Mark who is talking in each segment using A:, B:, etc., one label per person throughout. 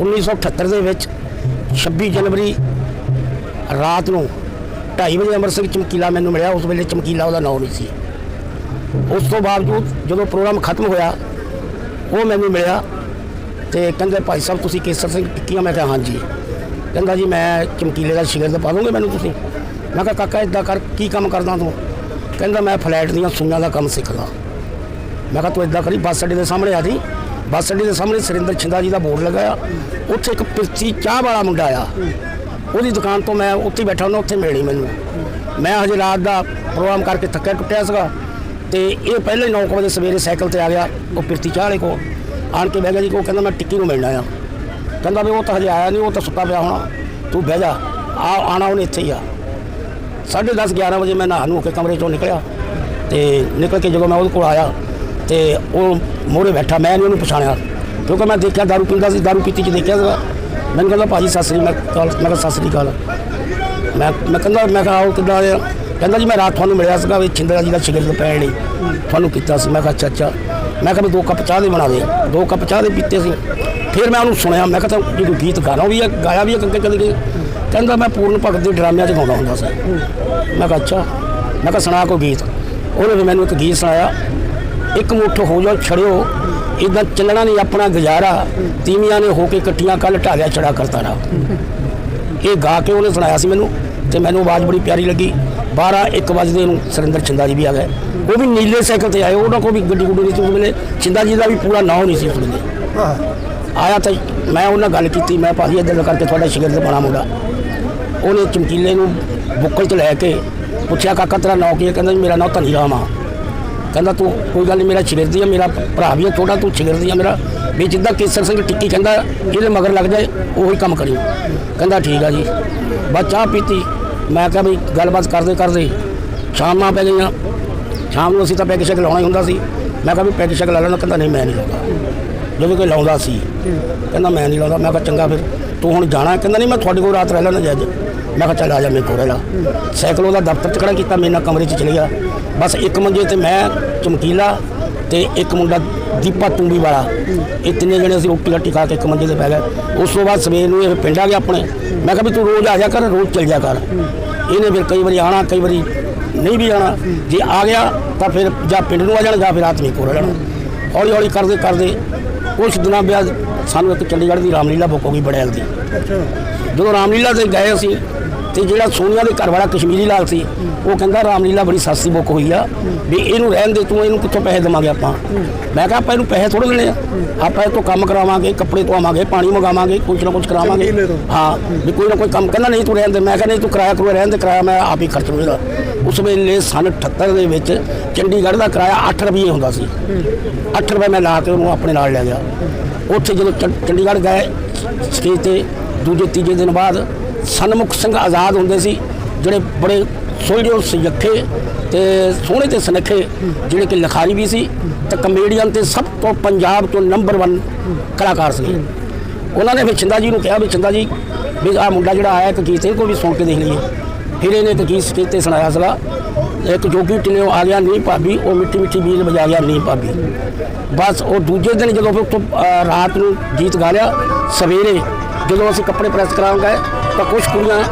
A: 1978 ਦੇ ਵਿੱਚ 26 ਜਨਵਰੀ ਰਾਤ ਨੂੰ 2:30 ਵਜੇ ਅਮਰ ਸਿੰਘ ਚਮਕੀਲਾ ਮੈਨੂੰ ਮਿਲਿਆ। ਉਸ ਵੇਲੇ ਚਮਕੀਲਾ ਉਹਦਾ ਨਾਮ ਨਹੀਂ ਸੀ। ਉਸ ਤੋਂ ਬਾਵਜੂਦ ਜਦੋਂ ਪ੍ਰੋਗਰਾਮ ਖਤਮ ਹੋਇਆ, ਉਹ ਮੈਨੂੰ ਮਿਲਿਆ ਤੇ ਕਹਿੰਦੇ, ਭਾਈ ਸਾਹਿਬ, ਤੁਸੀਂ ਕੇਸਰ ਸਿੰਘ ਟਿੱਕੀਆਂ? ਮੈਂ ਕਿਹਾ, ਹਾਂਜੀ। ਕਹਿੰਦਾ, ਜੀ, ਮੈਂ ਚਮਕੀਲੇ ਦਾ ਸ਼ਿਗਰਦ ਪਾ ਦੋਗੇ ਮੈਨੂੰ ਤੁਸੀਂ? ਮੈਂ ਕਿਹਾ, ਕਾਕਾ ਇਦਾਂ ਕਰ, ਕੀ ਕੰਮ ਕਰਦਾ ਤੂੰ? ਕਹਿੰਦਾ, ਮੈਂ ਫਲੈਟ ਦੀਆਂ ਸੂਈਆਂ ਦਾ ਕੰਮ ਸਿੱਖਦਾ। ਮੈਂ ਕਿਹਾ, ਤੂੰ ਇਦਾਂ ਕਰੀ, ਬੱਸ ਅੱਡੇ ਦੇ ਸਾਹਮਣੇ ਆ ਜੀ ਬੱਸ ਅੱਡੇ ਦੇ ਸਾਹਮਣੇ ਸੁਰਿੰਦਰ ਛਿੰਦਾ ਜੀ ਦਾ ਬੋਰਡ ਲਗਾਇਆ ਉੱਥੇ ਇੱਕ ਪਿਰਚੀ ਚਾਹ ਵਾਲਾ ਮੁੰਡਾ ਆ। ਉਹਦੀ ਦੁਕਾਨ ਤੋਂ ਮੈਂ ਉੱਥੇ ਬੈਠਾ ਹੁੰਦਾ, ਉੱਥੇ ਮਿਲਣੀ ਮੈਨੂੰ। ਮੈਂ ਹਜੇ ਰਾਤ ਦਾ ਪ੍ਰੋਗਰਾਮ ਕਰਕੇ ਥੱਕਿਆ ਟੁੱਟਿਆ ਸੀਗਾ। ਤੇ ਇਹ ਪਹਿਲੇ 9 ਵਜੇ ਸਵੇਰੇ ਸਾਈਕਲ ਤੇ ਆ ਗਿਆ, ਉਹ ਪਿਰਤੀ ਚਾਹ ਵਾਲੇ ਕੋਲ। ਆਣ ਕੇ ਬਹਿ ਗਿਆ ਜੀ, ਉਹ ਕਹਿੰਦਾ, ਮੈਂ ਟਿੱਕੀ ਨੂੰ ਮਿਲਣਾ ਆ ਕਹਿੰਦਾ, ਵੀ ਉਹ ਤਾਂ ਹਜੇ ਆਇਆ ਨਹੀਂ, ਉਹ ਤਾਂ ਸੁੱਤਾ ਪਿਆ ਹੋਣਾ। ਤੂੰ ਬਹਿ ਜਾ, ਆ ਆਣਾ ਉਹਨੇ ਇੱਥੇ ਹੀ ਆ। 10:30 11 ਵਜੇ ਮੈਂ ਨਹਾ ਨੂੰ ਕੇ ਕਮਰੇ ਚੋਂ ਨਿਕਲਿਆ। ਤੇ ਨਿਕਲ ਕੇ ਜਦੋਂ ਮੈਂ ਉਹਦੇ ਕੋਲ ਆਇਆ ਤੇ ਉਹ ਮੋਰੇ ਬੈਠਾ, ਮੈਂ ਨਹੀਂ ਉਹਨੂੰ ਪਛਾਣਿਆ। ਕਿਉਂਕਿ ਮੈਂ ਦੇਖਿਆ, ਦਾਰੂ ਪੀਂਦਾ ਸੀ, ਦਾਰੂ ਪੀਤੀ ਚ ਦੇਖਿਆ ਸੀਗਾ। ਮੈਨੂੰ ਕਹਿੰਦਾ, ਭਾਜੀ, ਸਤਿ ਸ੍ਰੀ ਮੈਂ ਕਾਲ, ਮੈਂ ਕਿਹਾ, ਸਤਿ ਸ੍ਰੀ ਅਕਾਲ। ਮੈਂ ਮੈਂ ਕਹਿੰਦਾ, ਮੈਂ ਕਿਹਾ ਉਹ ਕਿੱਦਾਂ ਆ ਕਹਿੰਦਾ ਜੀ, ਮੈਂ ਰਾਤ ਤੁਹਾਨੂੰ ਮਿਲਿਆ ਸੀਗਾ ਵੀ ਛਿੰਦਰਾ ਜੀ ਦਾ ਸ਼ਿਗਰ ਪੈਣ ਲਈ। ਤੁਹਾਨੂੰ ਕੀਤਾ ਸੀ। ਮੈਂ ਕਿਹਾ, ਅੱਛਾ ਅੱਛਾ। ਮੈਂ ਕਿਹਾ, ਵੀ ਦੋ ਕੱਪ ਚਾਹ ਦੇ ਬਣਾ ਦੇ। ਦੋ ਕੱਪ ਚਾਹ ਦੇ ਪੀਤੇ ਸੀ। ਫਿਰ ਮੈਂ ਉਹਨੂੰ ਸੁਣਿਆ। ਮੈਂ ਕਿਹਾ, ਤਾਂ ਜਦੋਂ ਗੀਤ ਗਾਣਾ ਵੀ ਹੈ ਗਾਇਆ ਵੀ ਹੈ ਕੰਕੇ ਕਦੇ ਕਹਿੰਦਾ, ਮੈਂ ਪੂਰਨ ਭਗਤ ਦੇ ਡਰਾਮਿਆਂ 'ਚ ਗਾਉਂਦਾ ਹੁੰਦਾ ਸੀ। ਮੈਂ ਕਿਹਾ, ਅੱਛਾ। ਮੈਂ ਕਿਹਾ, ਸੁਣਾ ਕੋਈ ਗੀਤ। ਉਹਨੇ ਵੀ ਮੈਨੂੰ ਇੱਕ ਗੀਤ ਸੁਣਾਇਆ। ਇੱਕ ਮੁੱਠ ਹੋ ਜਾਓ, ਛੜਿਓ। ਇਦਾਂ ਚੱਲਣਾ ਨਹੀਂ, ਆਪਣਾ ਗੁਜ਼ਾਰਾ। ਤੀਵੀਆਂ ਨੇ ਹੋ ਕੇ ਇਕੱਠੀਆਂ ਕੱਲ ਢਾਲਿਆ ਛੜਾ ਕਰਤਾ ਰਾ ਇਹ ਗਾ ਕੇ ਉਹਨੇ ਸੁਣਾਇਆ ਸੀ ਮੈਨੂੰ ਤੇ ਮੈਨੂੰ ਆਵਾਜ਼ ਬੜੀ ਪਿਆਰੀ ਲੱਗੀ। 12 1 ਵਜੇ ਨੂੰ ਸੁਰਿੰਦਰ ਛਿੰਦਾ ਜੀ ਵੀ ਆ ਗਏ। ਉਹ ਵੀ ਨੀਲੇ ਸਾਈਕਲ ਤੇ ਆਏ, ਉਹਨਾਂ ਕੋਲ ਵੀ ਗੱਡੀ ਗੁੱਡੀ ਨਹੀਂ ਸੀ ਉਸ ਵੇਲੇ। ਛਿੰਦਾ ਜੀ ਦਾ ਵੀ ਪੂਰਾ ਨਾਂ ਨਹੀਂ ਸੀ ਉਸ ਵੇਲੇ। ਆਇਆ ਤਾਂ ਮੈਂ ਉਹਨਾਂ ਗੱਲ ਕੀਤੀ, ਮੈਂ ਭਾਜੀ ਇੱਧਰ ਕਰਕੇ ਤੁਹਾਡਾ ਸ਼ਿਗਰਦ ਬਣਾ ਮੁੰਡਾ। ਉਹਨੇ ਚਮਕੀਲੇ ਨੂੰ ਬੁੱਕਲ 'ਚ ਲੈ ਕੇ ਪੁੱਛਿਆ, ਕਾਕਾ, ਤੇਰਾ ਨਾਂ ਕੀ ਹੈ? ਕਹਿੰਦਾ ਜੀ, ਮੇਰਾ ਨਾਂ ਧਨੀ ਰਾਮ ਆ। ਕਹਿੰਦਾ ਤੂੰ ਕੋਈ ਗੱਲ ਨਹੀਂ ਮੇਰਾ ਸ਼ਿਗਰਦੀ ਆ, ਮੇਰਾ ਭਰਾ ਵੀ ਆ ਛੋਟਾ, ਤੂੰ ਸ਼ਿਗਰਦੀ ਆ ਮੇਰਾ। ਵੀ ਜਿੱਦਾਂ ਕੇਸਰ ਸਿੰਘ ਟਿੱਕੀ ਕਹਿੰਦਾ, ਇਹਦੇ ਮਗਰ ਲੱਗ ਜਾਏ, ਉਹੀ ਕੰਮ ਕਰੀ ਕਹਿੰਦਾ ਠੀਕ ਆ ਜੀ। ਬਸ ਚਾਹ ਪੀਤੀ। ਮੈਂ ਕਿਹਾ ਵੀ ਗੱਲਬਾਤ ਕਰਦੇ ਕਰਦੇ ਸ਼ਾਮਾਂ ਪੈ ਗਈਆਂ। ਸ਼ਾਮ ਨੂੰ ਅਸੀਂ ਤਾਂ ਪੈਗ ਸ਼ੈਗ ਲਾਉਣਾ ਹੀ ਹੁੰਦਾ ਸੀ। ਮੈਂ ਕਿਹਾ ਵੀ ਪੈਗ ਸ਼ੈਗ ਲਾ ਲੈਣਾ, ਕਹਿੰਦਾ ਨਹੀਂ, ਮੈਂ ਨਹੀਂ ਲਾਉਂਦਾ। ਜਦੋਂ ਕੋਈ ਲਾਉਂਦਾ ਸੀ, ਕਹਿੰਦਾ ਮੈਂ ਨਹੀਂ ਲਾਉਂਦਾ। ਮੈਂ ਕਿਹਾ ਚੰਗਾ ਫਿਰ। ਤੂੰ ਹੁਣ ਜਾਣਾ, ਕਹਿੰਦਾ ਨਹੀਂ ਮੈਂ ਤੁਹਾਡੇ ਕੋਲ ਰਾਤ ਰਹਿ ਲੈਣਾ ਜੀ ਅੱਜ। ਮੈਂ ਕਿਹਾ ਚੱਲ ਆ ਜਾ ਮੇਰੇ ਕੋਲ ਰਹਿ ਲਾ। ਸਾਈਕਲ ਉਹਦਾ ਦਫ਼ਤਰ 'ਚ ਖੜਾ ਕੀਤਾ, ਮੇਰੇ ਨਾਲ ਕਮਰੇ 'ਚ ਚਲੇ ਗਿਆ। ਬਸ ਇੱਕ ਮੰਜੇ ਤੇ ਮੈਂ, ਚਮਕੀਲਾ ਤੇ ਇੱਕ ਮੁੰਡਾ ਦੀਪਾ ਟੂੰਬੀ ਵਾਲਾ। ਇਹ ਤਿੰਨੇ ਜਣੇ ਅਸੀਂ ਰੋਟੀ ਰੱਟੀ ਖਾ ਕੇ ਇੱਕ ਮੰਜੇ ਤੇ ਪੈ ਗਏ। ਉਸ ਤੋਂ ਬਾਅਦ ਸਵੇਰ ਨੂੰ ਇਹ ਪਿੰਡ ਆ ਗਿਆ ਆਪਣੇ। ਮੈਂ ਕਿਹਾ ਵੀ ਤੂੰ ਰੋਜ਼ ਆ ਜਾ ਕਰ, ਰੋਜ਼ ਚਲ ਜਾ ਕਰ। ਇਹਨੇ ਫਿਰ ਕਈ ਵਾਰੀ ਆਣਾ ਕਈ ਵਾਰੀ ਨਹੀਂ ਵੀ ਆਣਾ ਜੇ ਆ ਗਿਆ ਤਾਂ ਫਿਰ ਜਾਂ ਪਿੰਡ ਨੂੰ ਆ ਜਾਣਾ ਜਾਂ ਫਿਰ ਰਾਤ ਨੂੰ ਕੋਲ ਰਹਿਣਾ ਹੌਲੀ ਹੌਲੀ ਕਰਦੇ ਕਰਦੇ ਕੁਛ ਦਿਨਾਂ ਬਾਅਦ ਸਾਨੂੰ ਇੱਕ ਚੰਡੀਗੜ੍ਹ ਦੀ ਰਾਮਲੀਲਾ ਬੁੱਕ ਹੋ ਗਈ ਬੜੈਲ ਦੀ। ਜਦੋਂ ਰਾਮਲੀਲਾ ਤੇ ਗਏ ਅਸੀਂ ਤੇ ਜਿਹੜਾ ਸੋਨੀਆ ਦੇ ਘਰ ਵਾਲਾ ਕਸ਼ਮੀਰੀ ਲਾਲ ਸੀ ਉਹ ਕਹਿੰਦਾ ਰਾਮਲੀਲਾ ਬੜੀ ਸਸਤੀ ਬੁੱਕ ਹੋਈ ਆ ਵੀ ਇਹਨੂੰ ਰਹਿਣ ਦੇ ਤੂੰ ਇਹਨੂੰ ਕਿੱਥੋਂ ਪੈਸੇ ਦੇਵਾਂਗੇ ਆਪਾਂ? ਮੈਂ ਕਿਹਾ ਆਪਾਂ ਇਹਨੂੰ ਪੈਸੇ ਥੋੜੇ ਦੇਣੇ ਆ। ਆਪਾਂ ਇਹ ਤੋਂ ਕੰਮ ਕਰਾਵਾਂਗੇ ਕੱਪੜੇ ਧੋਵਾਂਗੇ ਪਾਣੀ ਮੰਗਾਵਾਂਗੇ ਕੁਝ ਨਾ ਕੁਝ ਕਰਾਵਾਂਗੇ। ਹਾਂ ਵੀ ਕੋਈ ਨਾ ਕੋਈ ਕੰਮ ਕਹਿੰਦਾ ਨਹੀਂ ਤੂੰ ਰਹਿਣ ਦੇ। ਮੈਂ ਕਿਹਾ ਨਹੀਂ ਤੂੰ ਕਿਰਾਇਆ ਕਰੋ ਰਹਿਣ ਦੇ ਕਿਰਾਇਆ ਮੈਂ ਆਪ ਹੀ ਖਰਚ ਲੂੰਗਾ। ਉਸ ਵੇਲੇ ਸਨ 78 ਦੇ ਵਿੱਚ ਚੰਡੀਗੜ੍ਹ ਦਾ ਕਿਰਾਇਆ 8 ਰੁਪਏ ਹੁੰਦਾ ਸੀ। 8 ਰੁਪਏ ਮੈਂ ਲਾ ਕੇ ਉਹਨੂੰ ਆਪਣੇ ਨਾਲ ਲੈ ਗਿਆ। ਉੱਥੇ ਜਦੋਂ ਚੰ- ਚੰਡੀਗੜ੍ਹ ਗਏ, ਸਟੇਜ ਤੇ ਦੂਜੇ, ਤੀਜੇ ਦਿਨ ਬਾਅਦ ਸਨਮੁਖ ਸਿੰਘ ਆਜ਼ਾਦ ਹੁੰਦੇ ਸੀ, ਜਿਹੜੇ ਬੜੇ ਸੋਹਣੇ ਸਜੱਖੇ ਤੇ ਸੋਹਣੇ ਤੇ ਸੁਨੱਖੇ ਜਿਹੜੇ ਕਿ ਲਿਖਾਰੀ ਵੀ ਸੀ ਤੇ ਕਮੇਡੀਅਨ ਤੇ ਸਭ ਤੋਂ ਪੰਜਾਬ ਤੋਂ ਨੰਬਰ 1 ਕਲਾਕਾਰ ਸੀ। ਉਹਨਾਂ ਨੇ ਫਿਰ ਚੰਦਾ ਜੀ ਨੂੰ ਕਿਹਾ ਵੀ ਚੰਦਾ ਜੀ, ਵੀ ਆਹ ਮੁੰਡਾ ਜਿਹੜਾ ਆਇਆ ਇੱਕ ਗੀਤ ਇਹ ਕੋ ਵੀ ਸੁਣ ਕੇ ਦੇਖ ਲਈਏ। ਫਿਰ ਇਹਨੇ ਇੱਕ ਗੀਤ ਸਟੇਜ ਤੇ ਸੁਣਾਇਆ ਸੀਗਾ ਇੱਕ ਜੋਗੀ ਟਿਲਿਓ ਆ ਗਿਆ ਨਹੀਂ ਭਾਬੀ, ਉਹ ਮਿੱਠੀ ਮਿੱਠੀ ਬੀਲ ਵਜਾ ਗਿਆ ਨਹੀਂ ਭਾਬੀ। ਬਸ ਉਹ ਦੂਜੇ ਦਿਨ ਜਦੋਂ ਫਿਰ ਉੱਥੋਂ ਰਾਤ ਨੂੰ ਗੀਤ ਗਾ ਲਿਆ, ਸਵੇਰੇ ਜਦੋਂ ਅਸੀਂ ਕੱਪੜੇ ਪ੍ਰੈਸ ਕਰਾਉਣ ਗਏ, ਤਾਂ ਕੁਝ ਕੁੜੀਆਂ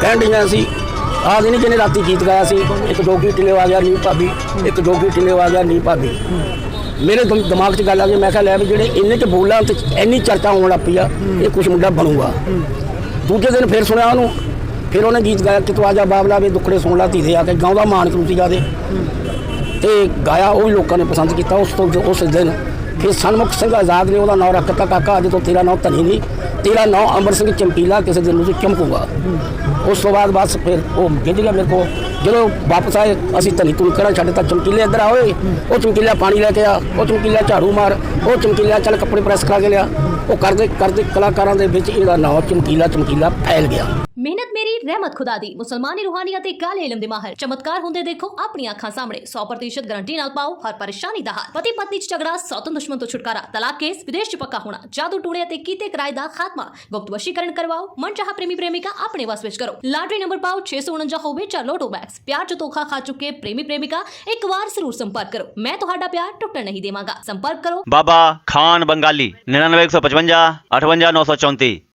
A: ਕਹਿਣ ਡੀਆਂ ਸੀ, ਆਹ ਨਹੀਂ ਜਿਹਨੇ ਰਾਤੀ ਗੀਤ ਗਾਇਆ ਸੀ, ਇੱਕ ਜੋਗੀ ਟਿਲਿਓ ਆ ਗਿਆ ਨਹੀਂ ਭਾਬੀ, ਇੱਕ ਜੋਗੀ ਟਿਲਿਓ ਆ ਗਿਆ ਨਹੀਂ ਭਾਬੀ। ਮੇਰੇ ਦਿਮਾਗ 'ਚ ਗੱਲ ਆ ਗਈ, ਮੈਂ ਕਿਹਾ ਲੈ ਵੀ ਜਿਹੜੇ ਇੰਨੇ ਚ ਬੋਲਾਂ ਤੇ ਇੰਨੀ ਚਰਚਾ ਹੋਣ ਲੱਗ ਪਈ ਆ, ਇਹ ਕੁਝ ਮੁੰਡਾ ਬਣੂਗਾ। ਦੂਜੇ ਦਿਨ ਫਿਰ ਸੁਣਿਆ ਉਹਨੂੰ ਫਿਰ ਉਹਨੇ ਗੀਤ ਗਾਇਆ ਕਿ ਤੂੰ ਆ ਜਾ ਬਾਬਲਾ ਵੇ ਦੁੱਖੜੇ ਸੁਣ ਲਾ ਧੀਦੇ ਆ ਕੇ ਗਾਉਂਦਾ ਮਾਨ ਸੀਗਾ ਦੇ। ਤੇ ਗਾਇਆ ਉਹ ਵੀ ਲੋਕਾਂ ਨੇ ਪਸੰਦ ਕੀਤਾ ਉਸ ਤੋਂ ਉਸ ਦਿਨ। ਫਿਰ ਸਨਮੁਖ ਸਿੰਘ ਆਜ਼ਾਦ ਨੇ ਉਹਦਾ ਨਾਮ ਰੱਖਤਾ ਕਾਕਾ, ਅੱਜ ਤੋਂ ਤੇਰਾ ਨਾਂ ਧਨੀ ਨਹੀਂ। ਤੇਰਾ ਨਾਂ ਅੰਮ੍ਰਿਤ ਸਿੰਘ ਚਮਕੀਲਾ ਕਿਸੇ ਦਿਨ ਨੂੰ ਚਮਕੂਗਾ। ਉਸ ਤੋਂ ਬਾਅਦ ਬਸ ਫਿਰ ਉਹ ਗਿੱਜ ਗਿਆ ਮੇਰੇ ਕੋਲ। ਜਦੋਂ ਵਾਪਸ ਆਏ, ਅਸੀਂ ਧਨੀ ਤੂੰ ਕਿਹੜਾ ਛੱਡਤਾ ਚਮਕੀਲੇ ਇੱਧਰ ਆ ਓਏ। ਉਹ ਚਮਕੀਲਾ ਪਾਣੀ ਲੈ ਕੇ ਆ। ਉਹ ਚਮਕੀਲਾ ਝਾੜੂ ਮਾਰ। ਉਹ ਚਮਕੀਲਾ ਚੱਲ ਕੱਪੜੇ ਪ੍ਰੈਸ ਕਰਾ ਕੇ ਲਿਆ। ਉਹ ਕਰਦੇ ਕਰਦੇ ਕਲਾਕਾਰਾਂ ਦੇ ਵਿੱਚ ਇਹਦਾ ਨਾਂ ਚਮਕੀਲਾ ਚਮਕੀਲਾ ਫੈਲ ਗਿਆ।
B: ਮਿਹਨਤ ਮੇਰੀ ਰਹਿਮਤ ਖੁਦਾ ਦੀ ਮੁਸਲਮਾਨੀ ਰੂਹਾਨੀ ਅਤੇ ਕਾਲੇ ਇਲਮ ਦੇ ਮਾਹਰ ਚਮਤਕਾਰ ਹੁੰਦੇ ਦੇਖੋ ਆਪਣੀਆਂ ਅੱਖਾਂ ਸਾਹਮਣੇ 100% ਗਾਰੰਟੀ ਨਾਲ ਪਾਓ ਹਰ ਪਰੇਸ਼ਾਨੀ ਦਾ ਹੱਲ ਪਤੀ ਪਤਨੀ ਚ ਝਗੜਾ ਸੌਤਨ ਦੁਸ਼ਮਣ ਤੋਂ ਛੁਟਕਾਰਾ ਤਲਾਕ ਕੇਸ ਵਿਦੇਸ਼ ਚ ਪੱਕਾ ਹੋਣਾ ਜਾਦੂ ਟੂਣੇ ਅਤੇ ਕੀਤੇ ਕਿਰਾਏ ਦਾ ਖਾਤਮਾ ਗੁਪਤ ਵਸ਼ੀਕਰਨ ਕਰਵਾਓ ਮਨ ਚਾਹ ਪ੍ਰੇਮੀ ਪ੍ਰੇਮਿਕਾ ਆਪਣੇ ਵਸ ਵਿੱਚ ਕਰੋ ਲਾਟਰੀ ਨੰਬਰ ਪਾਓ 649 ਹੋਵੇ ਜਾਂ ਲੋਟੋ ਬੈਕਸ ਪਿਆਰ ਚ ਧੋਖਾ ਖਾ ਚੁੱਕੇ ਪ੍ਰੇਮੀ ਪ੍ਰੇਮਿਕਾ ਇੱਕ ਵਾਰ ਜ਼ਰੂਰ ਸੰਪਰਕ ਕਰੋ ਮੈਂ ਤੁਹਾਡਾ ਪਿਆਰ ਟੁੱਟਣ ਨਹੀਂ ਦੇਵਾਂਗਾ ਸੰਪਰਕ ਕਰੋ
C: बाबा खान बंगाली निन्यानवे एक सौ पचवंजा अठवंजा नौ सौ चौंतीस